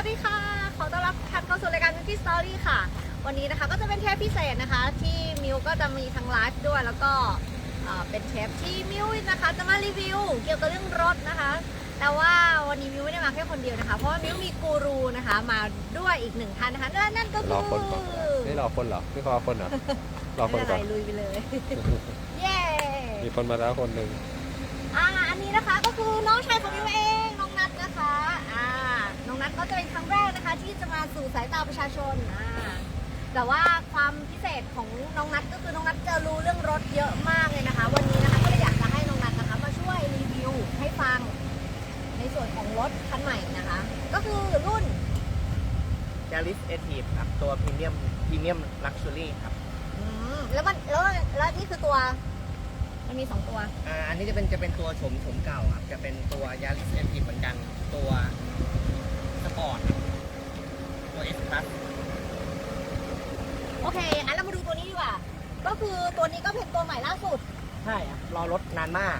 วัสดีค่ะ ขอต้อนรับทุกท่านเข้าสู่รายการ Beauty Story ค่ะ วันนี้นะคะก็จะเป็นเทปพิเศษนะคะ ที่มิวก็จะมีทั้งไลฟ์ด้วย แล้วก็เอ่อเป็นเทปที่มิวนะคะจะมารีวิว เกี่ยวกับเรื่องรถนะคะ แต่ว่าวันนี้มิวไม่ได้มาแค่คนเดียวนะคะ เพราะว่ามิวมีกูรูนะคะ มาด้วยอีกหนึ่งท่านนะคะและนั่นก็คืรออคนก่อนนี่รอคนเหรอนี่เขารอคนเหรอรอคนไม่ก่เป็อนไรลุยไปเลย เย้ มีคนมาแล้วคนหนึ่งอ่าอันนี้นะคะก็คือน้องชายของมิวเองน้องนัทนะคะ อ่า น้องนัทก็จะเป็นครั้งแรกนะคะ ที่จะมาสู่สายตาประชาชนอ่าแต่ว่าความพิเศษของน้องนัทก็คือน้องนัทจะรู้เรื่องรถเยอะมากเลยนะคะ วันนี้นะคะก็เลยอยากจะให้น้องนัทนะคะ มาช่วยรีวิวให้ฟัง ในส่วนของรถคันใหม่นะคะ ก็คือรุ่นยาริสเอทีฟครับตัวพรีเมียมพรีเมียมลักชัวรี่ครับอืมแล้วมันแล้วแล้วนี่คือตัว มันมีสองตัว อ่าอันนี้จะเป็นจะเป็นตัวโฉมโฉมเก่าครับจะเป็นตัวยาริสเอทีฟเหมือนกัน ตัวส ปอร์ตตัวเอสพลัสโอเคงั้นเรามาดูตัวนี้ดีกว่า ก็คือตัวนี้ก็เป็นตัวใหม่ล่าสุด ใช่ครับรอรถนานมาก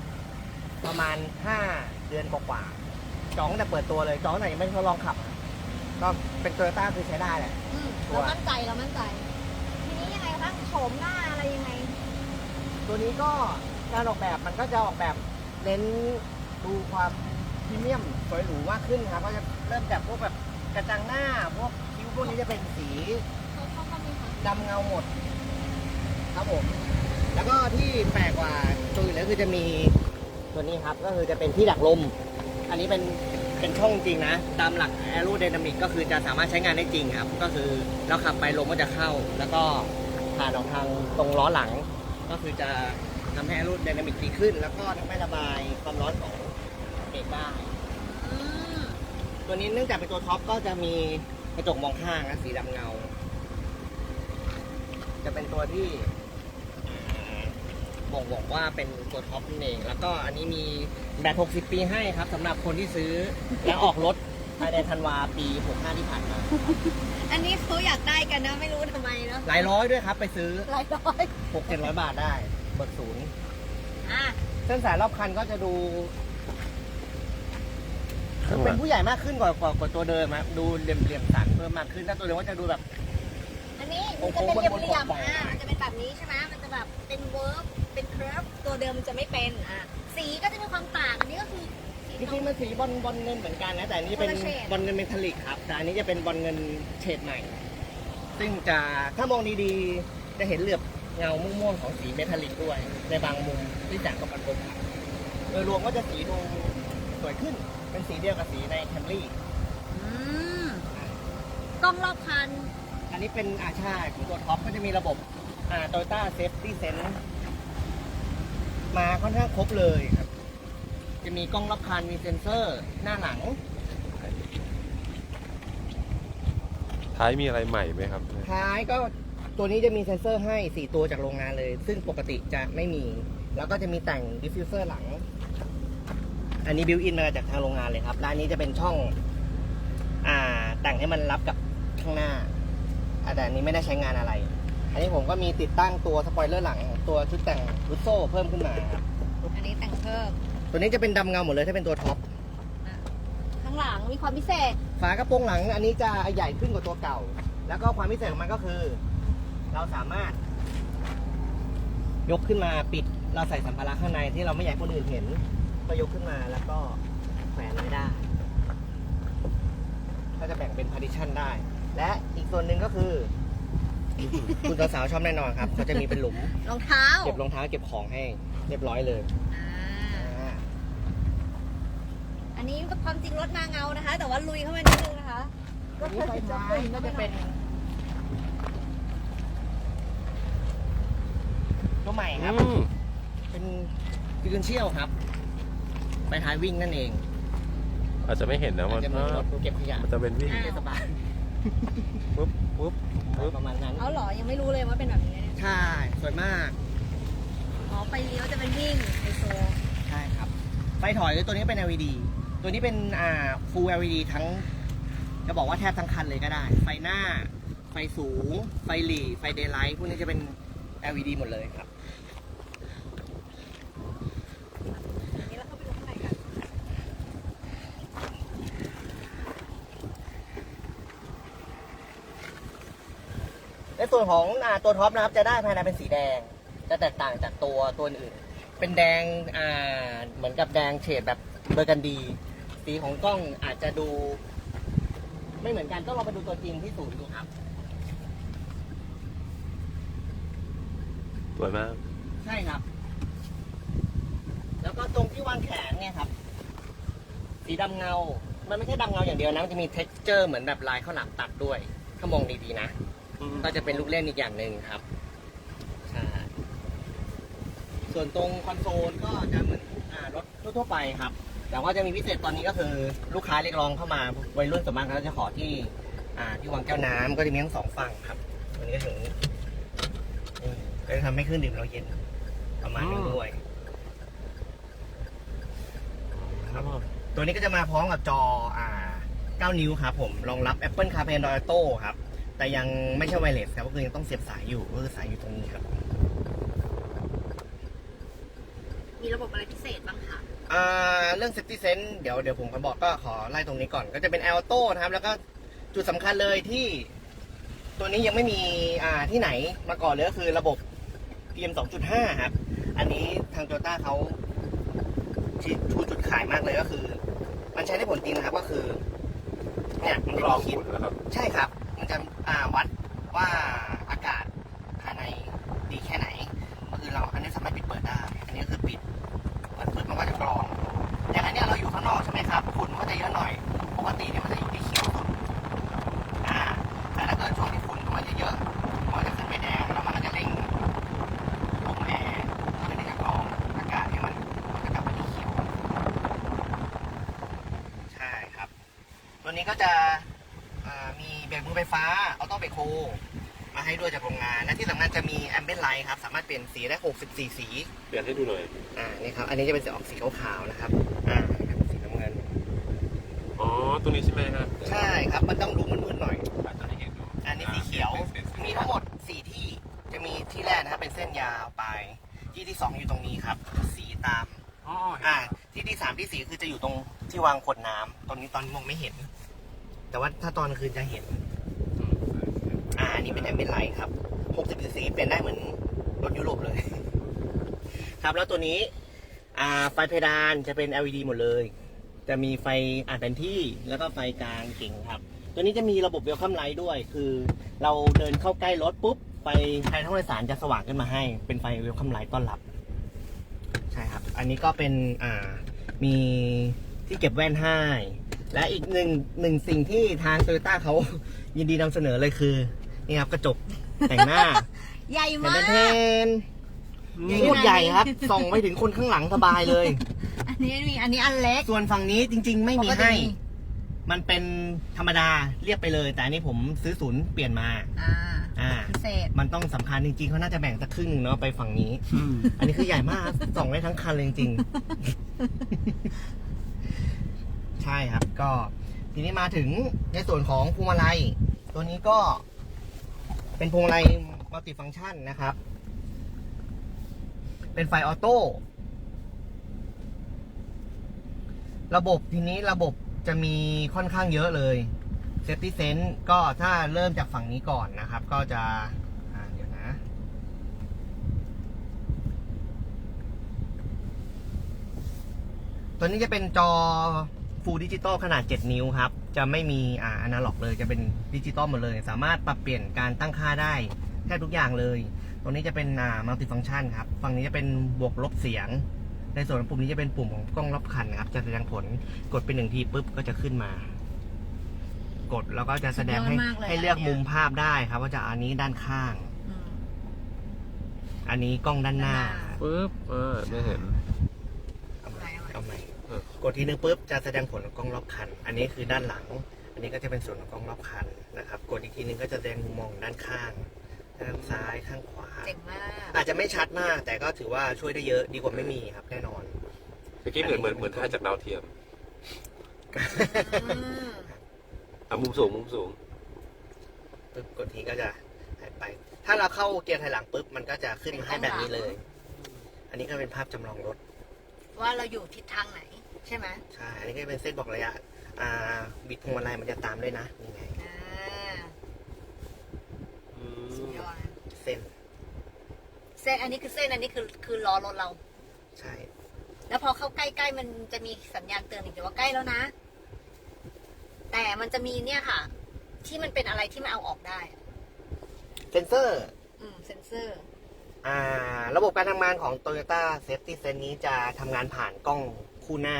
ประมาณ 5 เดือนกว่าๆจองตั้งแต่เปิดตัวเลยจองตั้งแต่ยังไม่ทดลองขับ ก็เป็นโตโยต้าคือใช้ได้แหละ อืมตัเราวมั่นใจเรามั่นใจ ทีนี้ยังไงคะโฉมหน้าอะไรยังไง ตัวนี้ก็การออกแบบมันก็จะออกแบบเน้นดูความพรีเมียมสวยหรูมากขึ้นครับก็จะ เริ่มจากพวกแบบกระจังหน้า พวกคิ้วพวกนี้จะเป็นสีเขาเขาเขามีคะดำเงาหมด ครับผม แล้วก็ที่แปลกกว่าตัวอื่นแล้วคือจะมีตัวนี้ครับ ก็คือจะเป็นที่ดักลม อันนี้เป็นเป็นช่องจริงนะ ตามหลักแอโร d y นามิกก็คือจะสามารถใช้งานได้จริงครับ ก็คือเราขับไปลมก็จะเข้า แล้วก็ผ่านออกทางตรงล้อหลัง ก็คือจะทำให้แอโร d y นามิกดีขึ้น แล้วก็ทำให้ระบายความร้อนของเบรกได้อืม ตัวนี้เนื่องจากเป็นตัวท็อปก็จะมีกระจกมองข้างนะสีดำเงา จะเป็นตัวที่อ่าบ่งบอกว่าเป็นตัวท็อปนั่นเอง แล้วก็อันนี้มีแบต60 ปีให้ครับสำหรับคนที่ซื้อและออกรถภายในธันวาปี 65 ที่ผ่านมาอันนี้เขาอยากได้กันนะไม่รู้ทำไมเนอะหลายร้อยด้วยครับ ไปซื้อหลายร้อย6 7 0 0 บาทได้เบิกศูนย์อะ เส้นสายรอบคันก็จะดู ข้างหเป็ลันงผู้ใหญ่มากขึ้นกว่ากว่ากว่าตัวเดิมครับดูเหลี่ยมเหลี่ยมๆสันเพิ่มมากขึ้นถ้าตัวเดิมก็จะดูแบบ อันนี้โอ้มันโหจะเป็นเหลี่ยมบนๆๆอะมันจะเป็นแบบนี้ใช่ไหมมันจะแบบเป็นเวิร์กเป็นเครฟตัวเดิมมันจะไม่เป็นอะสีก็จะมีความต่างอันนี้ก็คือสีจริงๆมันสีบอลบอลเงินเหมือนกันนะแต่อันนี้เป็นคนละเฉดบอลเงินเมทัลลิกครับแต่อันนี้จะเป็นบอลเงินเฉดใหม่ ซึ่งจะถ้ามองดีๆจะเห็นเหลือบเงาม่วงๆของสีเมทัลลิกด้วย ในบางมุมที่จากกับมันบนครับโดยรวมก็จะสีดูสวยขึ้น เป็นสีเดียวกับสีในแคมรี่อืมกล้องรอบคัน อันนี้เป็นอาชาของตัวท็อปก็จะมีระบบอ่าโตโยต้าเซฟตี้เซนมาค่อนข้างครบเลยครับ จะมีกล้องรอบคันมีเซ็นเซอร์หน้าหลัง ท้ายมีอะไรใหม่ไหมครับ ท้ายก็ตัวนี้จะมีเซ็นเซอร์ให้ 4 ตัวจากโรงงานเลย ซึ่งปกติจะไม่มี แล้วก็จะมีแต่งดิฟฟิวเซอร์หลัง อันนี้บิวอินมาจากทางโรงงานเลยครับร้านนี้จะเป็นช่อง อ่าแต่งให้มันรับกับข้างหน้าอ่าแต่อันนี้ไม่ได้ใช้งานอะไร อันนี้ผมก็มีติดตั้งตัวสปอยเลอร์หลังตัวชุดแต่งรุโซ่เพิ่มขึ้นมาครับอันนี้แต่งเพิ่ม ตัวนี้จะเป็นดำเงาหมดเลยถ้าเป็นตัวท็อปอะข้างหลังมีความพิเศษ ฝากระโปรงหลัง อันนี้จะใหญ่ขึ้นกว่าตัวเก่า แล้วก็ความพิเศษของมันก็คือ เราสามารถ ยกขึ้นมาปิด เราใส่สัมภาระข้างในที่เราไม่อยากให้คนอื่นเห็น ก็ยกขึ้นมาแล้วก็แขวนไว้ได้ ก็จะแบ่งเป็นพาร์ติชันได้ และอีกส่วนหนึ่งก็คือ คุณสาวๆชอบแน่นอนครับเขาจะมีเป็นหลุม รองเท้าเก็บรองเท้าเก็บของให้เรียบร้อยเลยอ่าอ่าอันนี้ความจริงรถมาเงานะคะ แต่ว่าลุยเข้ามานิดนึงนะคะอันนี้ไฟท้ายก็จะเป็นตัวใหม่ครับอืมเป็นดิเนเชียลครับ ไปท้ายวิ่งนั่นเองอาจจะไม่เห็นนะอามัจนจะมีรถเก็บขยะมันจะเป็นวิ่งอ่าเทศบาลปุ๊บปุ๊บปุ๊บประมาณนั้น เอาเหรอ ยังไม่รู้เลยว่าเป็นแบบนี้เนี่ยใช่ สวยมาก อ๋อ ไปเลี้ยวจะเป็นวิ่งไฮโซ ใช่ครับ ไฟถอยตัวนี้เป็น LED ตัวนี้เป็นอ่า full LED ทั้ง จะบอกว่าแทบทั้งคันเลยก็ได้ ไฟหน้า ไฟสูง ไฟหลีไฟเดย์ไลท์พวกนี้จะเป็น LED หมดเลยครับ อันนี้เราเข้าไปดูข้างในกัน ใน ส่วนของอ่าตัวท็อปนะครับจะได้ภายในเป็นสีแดง จะแตกต่างจากตัวตัวอื่น เป็นแดงอ่าเหมือนกับแดงเฉดแบบเบอร์กันดี สีของกล้องอาจจะดู ไม่เหมือนกันต้องลองไปดูตัวจริงที่ศูนย์ดูครับ สวยมาก ใช่ครับ แล้วก็ตรงที่วางแขนเนี่ยครับ สีดำเงา มันไม่ใช่ดำเงาอย่างเดียวนะ มันจะมี t e x t อร์เหมือนแบบลายข้าวหลามตัดด้วย ถ้ามองดีๆนะ ก็จะเป็นลูกเล่นอีกอย่างหนึ่งครับใช่ส่วนตรงคอนโซลก็จะเหมือนอ่ารถทั่วๆไปครับ แต่ว่าจะมีพิเศษตอนนี้ก็คือลูกค้าเรียกร้องเข้ามาวัยรุ่นส่วนมากเขาจะขอที่อ่าที่วางแก้วน้ำก็จะมีทั้งสองฝั่งครับตัวนี้ก็ถึงนี่ก็จะทำให้เครื่องดื่มเราเย็นประมาณนึงด้วยครับตัวนี้ก็จะมาพร้อมกับจออ่า 9 นิ้วครับผมรองรับ Apple CarPlay Android Auto ครับ แต่ยังไม่ใช่ไวเลสครับก็คือยังต้องเสียบสายอยู่ก็คือสายอยู่ตรงนี้ครับ มีระบบอะไรพิเศษบ้างคะอ่าเรื่อง Safety Sense เดี๋ยวเดี๋ยวผมก็บอกก็ขอไล่ตรงนี้ก่อน ก็จะเป็น Auto นะครับ แล้วก็จุดสำคัญเลยที่ ตัวนี้ยังไม่มีอ่าที่ไหนมาก่อนเลยก็คือระบบ PM 2.5 ครับ อันนี้ทาง Toyota เขาชี้ชูจุดขายมากเลยก็คือ มันใช้ได้ผลจริงนะครับก็คือเนี่ยมันจะรอมีคิดคุณนะครับใช่ครับ มันจะอ่าวัดว่าอากาศภายในดีแค่ไหน ก็คือเราอันนี้สามารถปิดเปิดได้ อันนี้ก็คือปิดเปิดเปิดมันก็จะกรองอย่างอันเนี้ยเราอยู่ข้างนอกใช่ไหมครับฝุ่นมันก็จะเยอะหน่อย ปกติเนี่ยมันจะอยู่ที่เขียวสุดอ่าแต่ถ้าเกิดช่วงที่ฝุ่นมันจะเยอะมันจะขึ้นไปแดงแล้วมันก็จะเร่งลมแอร์เพื่อที่จะกรองอากาศให้มันมันจะกลับมาที่เขียว ใช่ครับ ตัวนี้ก็จะ รกมือไฟฟ้าออโต้เบรกโฮมาให้ด้วยจากโรงงานและที่สำคัญจะมีแอมเบ t ไลท์ครับ สามารถเปลี่ยนสีได้ 64 สี เปลี่ยนให้ดูหน่อย อ่า นี่ครับ อันนี้จะเป็นสีออกสีขาวๆนะครับ อ่าสีน้ำเงิน อ๋อ ตัวนี้ใช่ไหมครับใช่ครับ มันต้องดูมืดๆหน่อยตอนนี้เห็นอยู่อันนี้สีเขียว มีทั้งหมด 4 ที่ จะมีที่แรกนะครับ เป็นเส้นยาวไป ที่ที่ 2 อยู่ตรงนี้ครับ สีตาม อ๋อ อ่า ที่ที่สามที่สี่คือจะอยู่ตรงที่วางขวดน้ำตอนนี้ตอนนี้มองไม่เห็น แต่ว่าถ้าตอนกลางคืนจะเห็น อ่าอันนี้เป็นแอมเบนไลท์ครับ60สีเปลี่ยนได้เหมือนรถยุโรปเลย ครับแล้วตัวนี้อ่าไฟเพดานจะเป็น LED หมดเลย จะมีไฟอ่านแผนที่แล้วก็ไฟกลางเก่งครับ ตัวนี้จะมีระบบเวลคัมไลท์ด้วย คือเราเดินเข้าใกล้รถปุ๊บไฟไฟท้องโดยสารจะสว่างขึ้นมาให้ เป็นไฟเวลคัมไลท์ต้อนรับ ใช่ครับ อันนี้ก็เป็นอ่ามีที่เก็บแว่นให้ และอีกหนึ่งหนึ่งสิ่งที่ทางโตโยต้าเขา ยินดีนำเสนอเลยคือ นี่ครับกระจกแต่งหน้า ใหญ่เทมานกเทนโคตรใหญ่ครับ ส่องไปถึงคนข้างหลังสบายเลย อันนี้มีอันนี้อันเล็กส่วนฝั่งนี้จริง ๆ ไม่มีปกติให้ มันเป็นธรรมดาเรียบไปเลย แต่อันนี้ผมซื้อศูนย์เปลี่ยนมา อ่าอ่า พิเศษ มันต้องสำคัญจริงๆเขาน่าจะแบ่งสักครึ่งหนึ่งเนาะไปฝั่งนี้ อันนี้คือใหญ่มากส่องได้ทั้งคันเลยจริงๆใช่ครับ ก็ทีนี้มาถึงในส่วนของพวงมาลัย ตัวนี้ก็เป็นพวงมาลัยมัลติฟังก์ชันนะครับ เป็นไฟออโต้ระบบทีนี้ระบบจะมีค่อนข้างเยอะเลย Safety Sense ก็ถ้าเริ่มจากฝั่งนี้ก่อนนะครับ ก็จะเดี๋ยวนะ ตัวนี้จะเป็นจอ Full Digital ขนาด 7 นิ้วครับ จะไม่มีอ่าอนาล็อกเลยจะเป็นดิจิตอลหมดเลย สามารถปรับเปลี่ยนการตั้งค่าได้แทบทุกอย่างเลย ตรงนี้จะเป็นอ่ามัลติฟัง c t ชันครับ ฝั่งนี้จะเป็นบวกลบเสียง ในส่วนของปุ่มนี้จะเป็นปุ่มของกล้องรอบคันนะครับ จะแสดงผลกดเป็นหนึ่งทีปุ๊บก็จะขึ้นมา กดแล้วก็จะแสดงให้สุดยอดมากเลยให้เลือกอันเนี้ย มุมภาพได้ครับ ว่าจะอันนี้ด้านข้าง อืม อันนี้กล้องด้านหน้า ด้านหน้าปึ๊บเออไม่เห็น เอาใหม่เอาใหม่เออ กดทีนึงปุ๊บจะแสดงผลของกล้องรอบคัน อันนี้คือด้านหลัง อันนี้ก็จะเป็นส่วนของกล้องรอบคันนะครับ กดอีกทีนึงก็จะแสดงมุมมองด้านข้างด้านซ้ายข้างขวา เจ๋งมาก อาจจะไม่ชัดมาก แต่ก็ถือว่าช่วยได้เยอะดีกว่าไม่มีครับแน่นอน เมื่อกี้เหมือนเหมือนเหมือนถ่ายจากดาวเทียมอืมอะมุมสูงมุมสูง ปุ๊บกดทีก็จะหายไป ถ้าเราเข้าเกียร์ถอยหลังปุ๊บมันก็จะขึ้นมาให้แบบนี้เลย อันนี้ก็เป็นภาพจำลองรถ ว่าเราอยู่ทิศทางไหน ใช่ไหมใช่อันนี้ก็เป็นเส้นบอกระยะ อ่า บิดพวงมาลัยมันจะตามด้วยนะนี่ไงอ่าอืมส้นอันนี้คือเส้นอันนี้คือคือล้อรถเรา ใช่ แล้วพอเข้าใกล้ๆมันจะมีสัญญาณเตือนอีกเดี๋ยวว่าใกล้แล้วนะ แต่มันจะมีเนี่ยค่ะ ที่มันเป็นอะไรที่มันเอาออกได้ เซนเซอร์ อืมเซนเซอร์ อ่า ระบบการทำงานของ Toyota Safety Sense นี้จะทำงานผ่านกล้อง คู่หน้า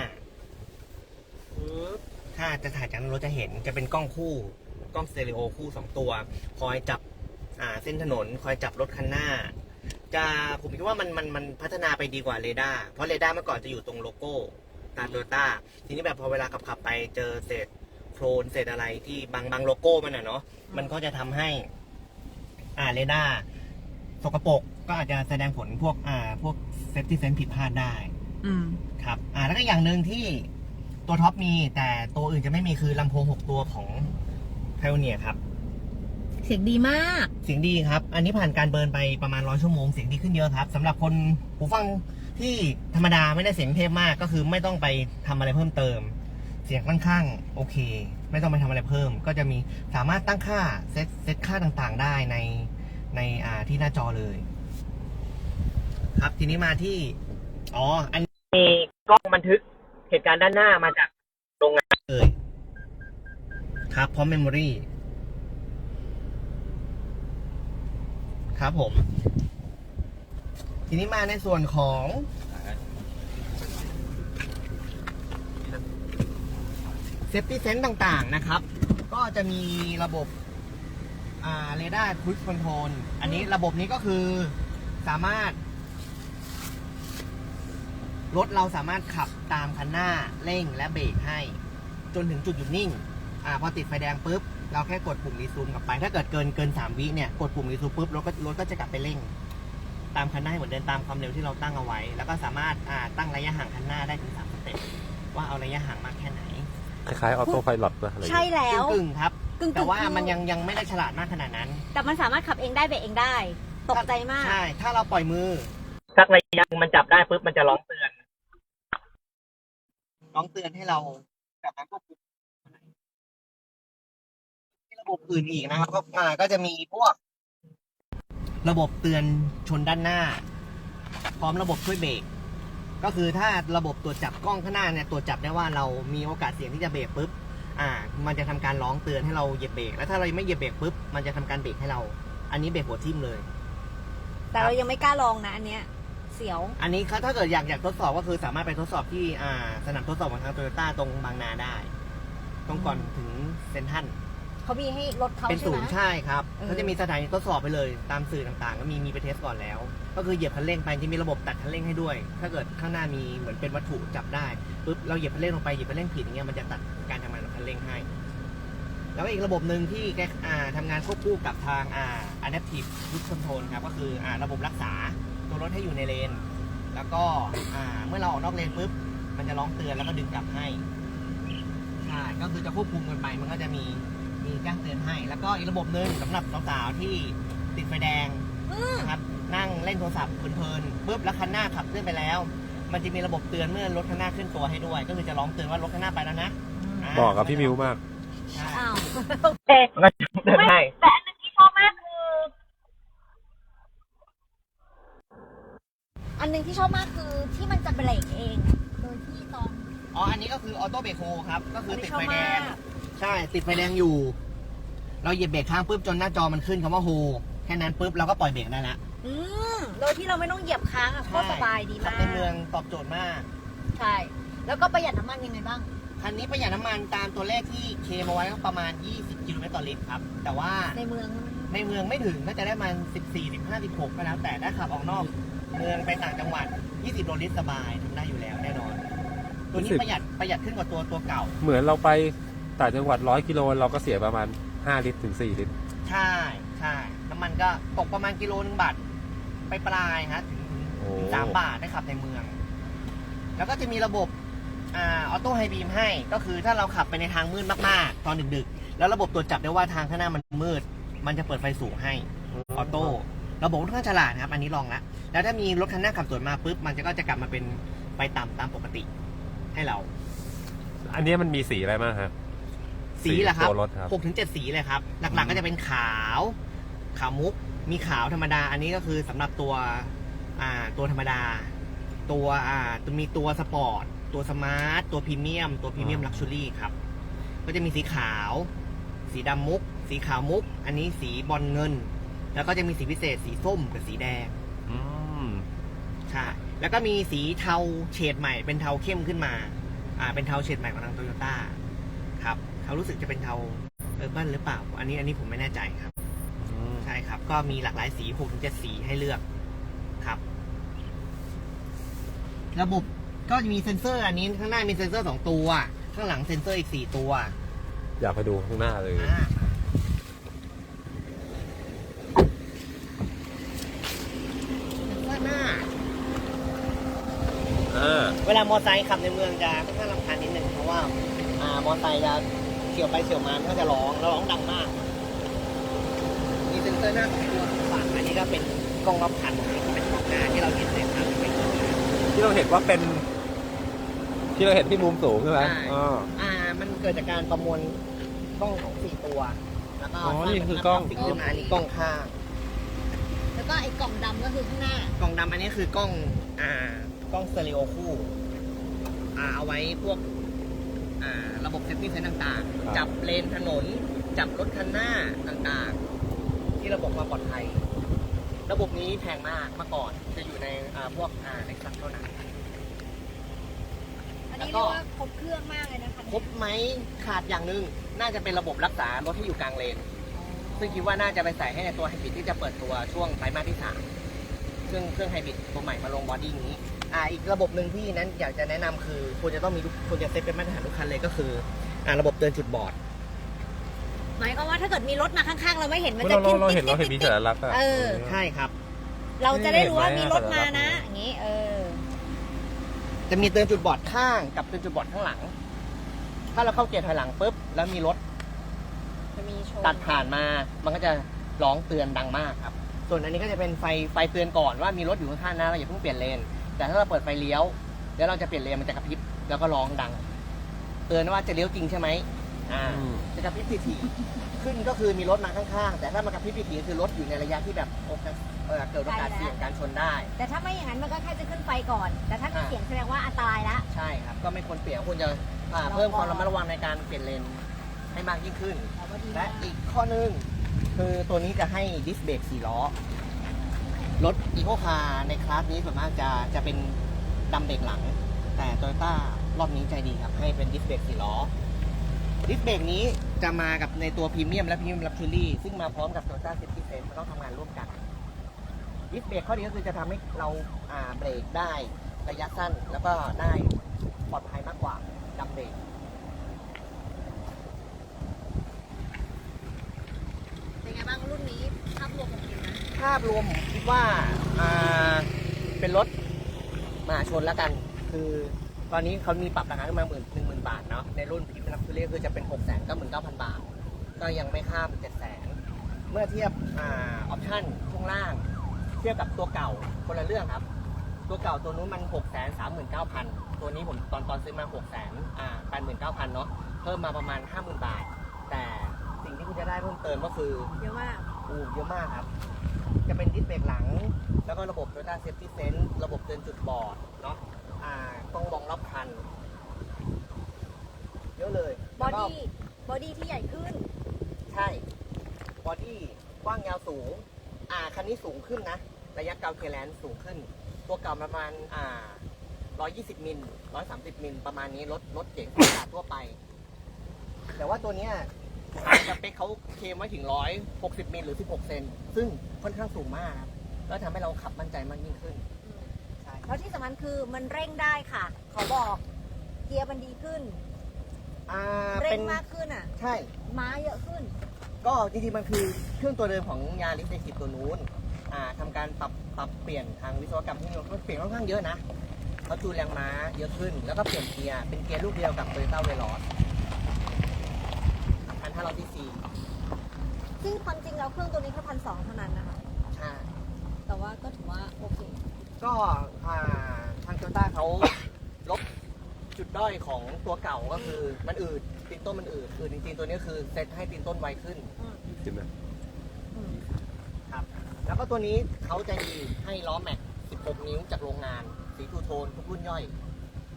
ถ้าจะถ่ายจากรถจะเห็นจะเป็นกล้องคู่ กล้องสเตอริโอคู่สองตัว คอยจับอ่าเส้นถนน คอยจับรถคันหน้า จะผมคิดว่ามันมันมันพัฒนาไปดีกว่าเรดาร์เพราะเรดาร์เมื่อก่อนจะอยู่ตรงโลโก้ตามโตโยต้า ทีนี้แบบพอเวลาขับขับๆไปเจอเศษโครนเศษอะไรที่บางบางโลโก้มันอะเนาะมันก็จะทำให้ อ่าเรดาร์สกปรกก็อาจจะแสดงผลพวกอ่าพวกเซฟตี้เซนผิดพลาดได้ อืม ครับ อ่า แล้วก็อย่างหนึ่งที่ตัวท็อปมี แต่ตัวอื่นจะไม่มีคือลำโพง6ตัวของ p i o n e e r ครับ เสียงดีมาก เสียงดีครับ อันนี้ผ่านการเบิร์นไปประมาณร้อยชั่วโมง เสียงดีขึ้นเยอะครับสำหรับคนหูฟังที่ธรรมดาไม่ได้เสียงเทพมากก็คือไม่ต้องไปทำอะไรเพิ่มเติม เสียงค่อนข้างโอเค ไม่ต้องไปทำอะไรเพิ่ม ก็จะมีสามารถตั้งค่าเซตเซตค่าต่างๆ ได้ในในอ่าที่หน้าจอเลย ครับทีนี้มาที่ อ๋ออันนี้ มีกล้องบันทึกเหตุการณ์ด้านหน้ามาจากโรงงานเลยครับพร้อมเมมโมรีครับผม ทีนี้มาในส่วนของเซฟตี้เซนต์ต่างๆนะครับ ก็จะมีระบบอ่าเรดาร์ค i ิ c คอนโทรลอันนี้ระบบนี้ก็คือสามารถ รถเราสามารถขับตามคันหน้าเร่งและเบรกให้ จนถึงจุดหยุดนิ่งอ่าพอติดไฟแดงปุ๊บ เราแค่กดปุ่มรีซูมกลับไป ถ้าเกิดเกินเกินสามวิเนี่ยกดปุ่มรีซูมปุ๊บรถก็รถก็จะกลับไปเร่ง ตามคันหน้าให้เหมือนเดิมตามความเร็วที่เราตั้งเอาไว้ แล้วก็สามารถอ่าตั้งระยะห่างคันหน้าได้ถึงสามสเต็ปว่าเอาระยะห่างมากแค่ไหนคล้ายๆออโต้ไพลอตป่ะอะไรอย่างใช่เงี้ยแล้ว กึ่งๆครับกึ่งๆ แต่ว่าคือมันยังยังไม่ได้ฉลาดมากขนาดนั้น แต่มันสามารถขับเองได้เบรกเองได้ ตกใจมาก ใช่ ถ้าเราปล่อยมือ สักระยะหนึ่งมันจับได้ปุ๊บมันจะร้องเตือน ร้องเตือนให้เรากลับมาควบคุมมีระบบอื่นอีกนะครับก็อ่าก็จะมีพวก ระบบเตือนชนด้านหน้า พร้อมระบบช่วยเบรกก็คือถ้าระบบตรวจจับกล้องข้างหน้าเนี่ยตรวจจับได้ว่าเรามีโอกาสเสี่ยงที่จะเบรกปุ๊บอ่า มันจะทำการร้องเตือนให้เราเหยียบเบรกแล้วถ้าเราไม่เหยียบเบรกปุ๊บมันจะทำการเบรกให้เรา อันนี้เบรกหัวทิ่มเลย แต่เรายังไม่กล้าลองนะอันเนี้ย เสียว อันนี้เขาถ้าเกิดอยากอยากทดสอบก็คือสามารถไปทดสอบที่อ่าสนามทดสอบของทางโตโยต้าตรงบางนาได้ ตรงก่อนถึงเซนทรันเขามีให้รถเขาเป็นใช่ศูไหม นย์ใช่ครับเออ เขาจะมีสถานีทดสอบไปเลย ตามสื่อต่างๆ ก็มีมีไปเทสก่อนแล้ว ก็คือเหยียบคันเร่งไปจะมีระบบตัดคันเร่งให้ด้วย ถ้าเกิดข้างหน้ามีเหมือนเป็นวัตถุจับได้ปุ๊บเราเหยียบคันเร่งลงไปเหยียบคันเร่งผิดอย่างเงี้ยมันจะตัดการทำงานของคันเร่งให้ แล้วก็อีกระบบหนึ่งที่แกอ่าทำงานควบคู่กับทางอ่า adaptive cruise control ครับก็คืออ่าระบบรักษา ตัวรถให้อยู่ในเลน แล้วก็อ่าเมื่อเราออกนอกเลนปุ๊บ มันจะร้องเตือนแล้วก็ดึงกลับให้ ใช่ ก็คือจะควบคุมกันไป มันก็จะมีมีแจ้งเตือนให้ แล้วก็อีกระบบหนึ่งสำหรับสาวๆที่ติดไฟแดงอืมนะครับ นั่งเล่นโทรศัพท์เพลินๆปุ๊บแล้วคันหน้าขับเคลื่อนไปแล้ว มันจะมีระบบเตือนเมื่อรถข้างหน้าขึ้นตัวให้ด้วย ก็คือจะร้องเตือนว่ารถข้างหน้าไปแล้วนะาบอกกับพี่มิวมากใช่อ้าวมันก็จะเตือนให้ แต่อันหนึงที่ชอบมากคือ อัน หนึงที่ชอบมากคือที่มันจะเบรกเองโดยที่ตอนอ๋อ อันนี้ก็คือออโต้เบรกโฮครับ ก็คืออันนี้ติดชอบไฟแดงมากใช่ ติดไฟแดงอยู่ เราเหยียบเบรกค้างปุ๊บจนหน้าจอมันขึ้นคำว่าโฮแค่นั้นปุ๊บเราก็ปล่อยเบรกได้ละอืมโดยที่เราไม่ต้องเหยียบค้างอะก็สบายดีขัมาบกในเมืองตอบโจทย์มาก ใช่ แล้วก็ประหยัดน้ำมันยังไงบ้าง คันนี้ประหยัดน้ำมันตามตัวเลขที่เคมาไว้ก็ประมาณ 20 กิโลเมตรต่อลิตรครับ แต่ว่าในเมืองในเมืองไม่ถึงก็จะได้ประมาณ14 15 16 ก็แล้ว แต่ถ้าขับออกนอก เมืองไปต่างจังหวัด 20โลลิตรสบายทำได้อยู่แล้วแน่นอน ตัวนี้20ประหยัดประหยัดขึ้นกว่าตัวตัวเก่า เหมือนเราไปต่างจังหวัดร้อยกิโลเราก็เสียประมาณ 5 ลิตรถึง 4 ลิตร ใช่ใช่น้ำมันก็ตกประมาณกิโลนึงบาทไปปลายๆฮะถึงโอ้ถึงสามบาทได้ขับในเมือง แล้วก็จะมีระบบอ่าออโต้ไฮบีมให้ ก็คือถ้าเราขับไปในทางมืดมากๆ ตอนดึกๆ แล้วระบบตรวจจับได้ว่าทางข้างหน้ามันมืด มันจะเปิดไฟสูงให้ออโต้ระบบค่อนข้างฉลาดนะครับ อันนี้ลองแล้วแล้วถ้ามีรถคันหน้าขับสวนมาปุ๊บมันจะก็จะกลับมาเป็นไฟต่ำตามปกติให้เรา อันเนี้ยมันมีสีอะไรบ้างครับ สีเหรอครับตัวรถครับหกถึงเจ็ดสีเลยครับ หลักๆก็จะเป็นขาว ขาวมุก มีขาวธรรมดา อันนี้ก็คือสำหรับตัวอ่าตัวธรรมดา ตัวอ่าตัวมีตัวสปอร์ตตัวสมาร์ทตัวพรีเมียม ตัวพรีเมียมลักชัวรี่ครับ ก็จะมีสีขาว สีดำมุก สีขาวมุก อันนี้สีบอลเงิน แล้วก็จะมีสีพิเศษสีส้มกับสีแดงอืมใช่แล้วก็มีสีเทาเฉดใหม่เป็นเทาเข้มขึ้นมา อ่า เป็นเทาเฉดใหม่ของทางโตโยต้าครับเขารู้สึกจะเป็นเทาเออร์บันหรือเปล่า อันนี้อันนี้ผมไม่แน่ใจครับอืมใช่ครับ ก็มีหลากหลายสีหกถึงเจ็ดสีให้เลือกครับ ระบบก็จะมีเซ็นเซอร์อันนี้ข้างหน้ามีเซ็นเซอร์สองตัว ข้างหลังเซ็นเซอร์อีกสี่ตัวอยากไปดูข้างหน้าเลย อ่าเซ็นเซอร์หน้า อ่า เวลามอไซค์ขับในเมืองจะค่อนข้างรำคาญนิดนึงเพราะว่าอ่ามอไซค์จะเฉียวไปเฉียวมามันก็จะร้องแล้วร้องดังมาก มีเซ็นเซอร์หน้าสองตัวฝั่งอันนี้ก็เป็นกล้องรอบคันเป็นกล้องหน้าที่เราเห็นในภาพเป็นกล้องหน้า ที่เราเห็นว่าเป็น ที่เราเห็นที่มุมสูงใช่ไหมใช่ อ๋อ อ่ามันเกิดจากการประมวลกล้องของสี่ตัว แล้วก็อ๋อสร้างนี่คือกล้องสิ่งขึ้นมาอันนี้กล้องข้างแล้วก็ไอ้กล่องดำก็คือข้างหน้า กล้องดำอันนี้คือกล้องอ่ากล้องสเตอริโอคู่อ่าเอาไว้พวกอ่าระบบเซฟตี้เซนต่างๆ จับเลนถนน จับรถคันหน้าต่างๆ ที่ระบบความปลอดภัย ระบบนี้แพงมากเมื่อก่อนจะอยู่ในอ่าพวกอ่าในคันเท่านั้น อันแล้วนี้ก็เรียกว่าครบเครื่องมากเลยนะคะครบไหมขาดอย่างหนึ่งน่าจะเป็นระบบรักษารถที่อยู่กลางเลน ซึ่งคิดว่าน่าจะไปใส่ให้ในตัวไฮบริดที่จะเปิดตัวช่วงไตรมาสที่สาม ซึ่งเครื่องไฮบริดตัวใหม่มาลงบอดี้นี้อ่าอีกระบบหนึ่งที่นั้นอยากจะแนะนำคือควรจะต้องมีทุกควรจะเซตเป็นมาตรฐานทุกคันเลยก็คืออ่าระบบเตือนจุดบอดหมายความว่าถ้าเกิดมีรถมาข้างๆ เราไม่เห็นมันจะเราเราขึ้นเราเห็นติ๊เราดเห็นมีติ๊ดสัญลักษณ์อะเออใช่ครับ เราจะได้รู้ว่าเห็นไหมมีรถมานะสัญลักษณ์อย่างนี้ เออ จะมีเตือนจุดบอดข้างกับเตือนจุดบอดข้างหลัง ถ้าเราเข้าเกียร์ถอยหลังปุ๊บแล้วมีรถจะมีโชว์ตัดผ่านมา มันก็จะร้องเตือนดังมากครับ ส่วนอันนี้ก็จะเป็นไฟไฟเตือนก่อนว่ามีรถอยู่ข้างๆนะเราอย่าเพิ่งเปลี่ยนเลน แต่ถ้าเราเปิดไฟเลี้ยว แล้วเราจะเปลี่ยนเลนมันจะกระพริบแล้วก็ร้องดัง เตือนว่าจะเลี้ยวจริงใช่ไหมอ่าอืมจะกระพริบถี่ๆขึ้นก็คือมีรถมาข้างๆ แต่ถ้ามันกระพริบถี่ๆคือรถอยู่ในระยะที่แบบโอกาสเอ่อเกิดโอกาสเสี่ยงการชนได้ แต่ถ้าไม่อย่างนั้นมันก็แค่จะขึ้นไฟก่อน แต่ถ้ามีอ่าเสียงแสดงว่าอันตรายละใช่ครับก็ไม่ควรเปลี่ยนควรจะอ่าเพิ่มความระมัดระวังในการเปลี่ยนเลนให้มากยิ่งขึ้นแต่ว่าดีและมากอีกข้อหนึ่ง คือตัวนี้จะให้ดิสเบรกสี่ล้อ รถอีโคคาร์ในคลาสนี้ส่วนมากจะจะเป็นดำเบรกหลัง แต่โตโยต้ารอบนี้ใจดีครับ ให้เป็นดิสเบรกสี่ล้อ ดิสเบรกนี้จะมากับในตัวพรีเมียมและพรีเมียมลักชัวรี่ซึ่งมาพร้อมกับโตโยต้าเซฟตี้เซนต้องทำงานร่วมกัน ดิสเบรกข้อดีก็คือจะทำให้เราอ่าเบรกได้ระยะสั้นแล้วก็ได้ปลอดภัยมากกว่าดำเบรก เป็นไงบ้างรุ่นนี้ ภาพรวมผมคิดว่าอ่าเป็นรถมหาชนแล้วกัน คือตอนนี้เขามีปรับราคาขึ้นมาหมื่นหนึ่งหมื่นบาทเนาะในรุ่นพรีเมียมคือเรียคือจะเป็นหกแสนเก้าหมื่นเก้าพันบาท ก็ยังไม่ข้ามเจ็ดแสนเมื่อเทียบอ่าออปชั่นช่วงล่าง เทียบกับตัวเก่าคนละเรื่องครับ ตัวเก่าตัวนู้นมันหกแสนสามหมื่นเก้าพันตัวนี้ผมตอนตอนซื้อมาหกแสนอ่าแปดหมื่นเก้าพันเนาะเพิ่มมาประมาณห้าหมื่นบาท แต่สิ่งที่คุณจะได้เพิ่มเติมก็คือเยอะมาก อู้เยอะมากครับ จะเป็นดิสเบรกหลัง แล้วก็ระบบ Toyota Safety Sense ระบบเตือนจุดบอดเนาะอ่าต้องมองรอบคัน เยอะเลยบอแล้วก็ดี้บอดี้ที่ใหญ่ขึ้น ใช่บอดี้กว้างยาวสูง อ่าคันนี้สูงขึ้นนะ ระยะเกาเคแลนสูงขึ้น ตัวเก่าประมาณอ่า120มิล130มิลประมาณนี้รถรถเก๋งธรรมดาทั่วไป แต่ว่าตัวเนี้ย สเปคเขาเคลมไว้ถึง 160 มิลหรือ 16 เซน ซึ่งค่อนข้างสูงมากครับแล้วทำให้เราขับมั่นใจมากยิ่งขึ้น ใช่แล้วที่สำคัญคือมันเร่งได้ค่ะเขาบอกเกียร์มันดีขึ้น อ่าเร่เป็งนมากขึ้นอะ ใช่ ม้าเยอะขึ้น ก็จริงๆ มันคือเครื่องตัวเดิมของยาริสในสิบตัวนู้นอ่าทำการปรับปรับเปลี่ยนทางวิศวกรรมที่มันเปลี่ยนค่อนข้างเยอะนะเขาจูนแรงม้าเยอะขึ้น แล้วก็เปลี่ยนเกียร์ เป็นเกียร์ลูกเดียวกับ Toyota Veloz พันห้า ร้อยซีซีซึ่งความจริงแล้วเครื่องตัวนี้แค่พันสองเท่านั้นนะคะ ใช่แต่ว่าก็ถือว่าโอเค ก็อ่าทางโตโยต้าเขาลบจุดด้อยของตัวเก่าก็คือมันอืดตีนต้นมันอืดอืดจริงๆตัวนี้คือเซตให้ตีนต้นไวขึ้นขึ้นไหมอืมครับแล้วก็ตัวนี้เขาจะมีให้ล้อแม็ก 16 นิ้วจากโรงงาน สีทูโทนทุกรุ่นย่อย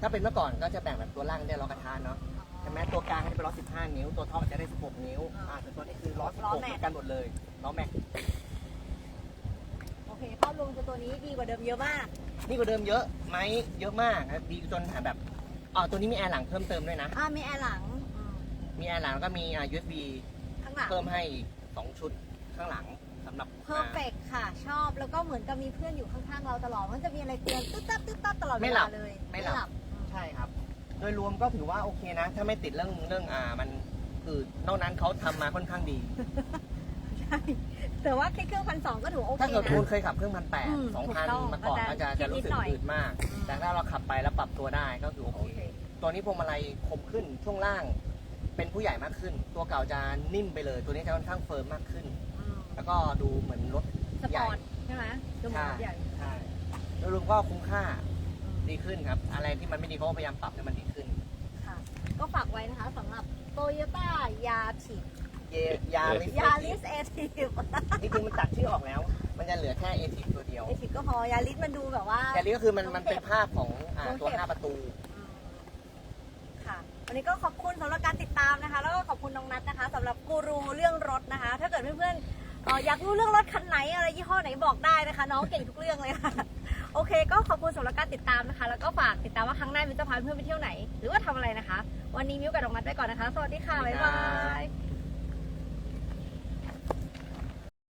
ถ้าเป็นเมื่อก่อนก็จะแบ่งแบบตัวล่างได้ล้อกระทานเนาะ ใช่ไหมตัวกลางก็จะเป็นล้อ15นิ้ว ตัวท็อปจะได้16นิ้วอ่าแต่ตัวนี้คือล้อ16เหมือนกันหมดเลยล้อแม็กโอเคภาพรวมคือตัวนี้ดีกว่าเดิมเยอะมาก นี่กว่าเดิมเยอะไหมเยอะมากนะดีจนหาแบบอ๋อตัวนี้มีแอร์หลังเพิ่มเติมด้วยนะ อ่ามีแอร์หลังอืมมีแอร์หลังแล้วก็มีอ่า USB ข้างหลัง เพิ่มให้อีกสองชุดข้างหลังสำหรับเพอร์เฟกค่ะ ชอบแล้วก็เหมือนกับมีเพื่อนอยู่ข้างๆเราตลอด มันจะมีอะไรเตือนตึ๊ดตั๊ดตึ๊ดตั๊ดตลอดเวลาเลย ไม่หลับอืมใช่ครับ โดยรวมก็ถือว่าโอเคนะ ถ้าไม่ติดเรื่องเรื่องอ่ามันคือนอกนั้นเขาทำมาค่อนข้างดี ใช่แต่ว่าแค่เครื่องพันสองก็ถือโอเคถ้าเกิดนะ คุณเคยขับเครื่องพันแปดอืมสองถูกพันต้องมาก่อนมันก็จะจะจะรู้สึกนิดหน่อย อืดมากอืมแต่ถ้าเราขับไปแล้วปรับตัวได้ก็คือโอโอเค เค ตัวนี้พวงมาลัยคมขึ้นช่วงล่าง เป็นผู้ใหญ่มากขึ้น ตัวเก่าจะนิ่มไปเลย ตัวนี้จะค่อนข้างเฟิร์มมากขึ้น อืมแล้วก็ดูเหมือนรถ สปอร์ตใช่ไหมดูเหมือนรถใหญ่ ใช่โดยรวมก็คุ้มค่าอืม ดีขึ้นครับ อะไรที่มันไม่ดีเขาก็พยายามปรับให้มันดีขึ้น ค่ะ ก็ฝากไว้นะคะสำหรับโตโยต้ายาทิดเยยาลิสยาลิสเอทีฟจริงๆมันตัดชื่อออกแล้ว มันจะเหลือแค่เอทิตัวเดียวเอทีฟก็พอยาลิสมันดูแบบว่ายาลิสก็คือมันมันเป็นภาพของอ่าต้องเก็บตัวหน้าประตูอืมค่ะ วันนี้ก็ขอบคุณสำหรับการติดตามนะคะ แล้วก็ขอบคุณน้องนัทนะคะสำหรับกูรูเรื่องรถนะคะ ถ้าเกิดเพื่อนๆเอ่ออยากรู้เรื่องรถคันไหนอะไรยี่ห้อไหนบอกได้นะคะ น้องเก่งทุกเรื่องเลยค่ะ โอเค ก็ขอบคุณสำหรับการติดตามนะคะ แล้วก็ฝากติดตามว่าครั้งหน้ามิวจะพาเพื่อนไปเที่ยวไหน หรือว่าทำอะไรนะคะ วันนี้มิวกับดองนัทไปก่อนนะคะ สวัสดีค่ะ บ๊ายบาย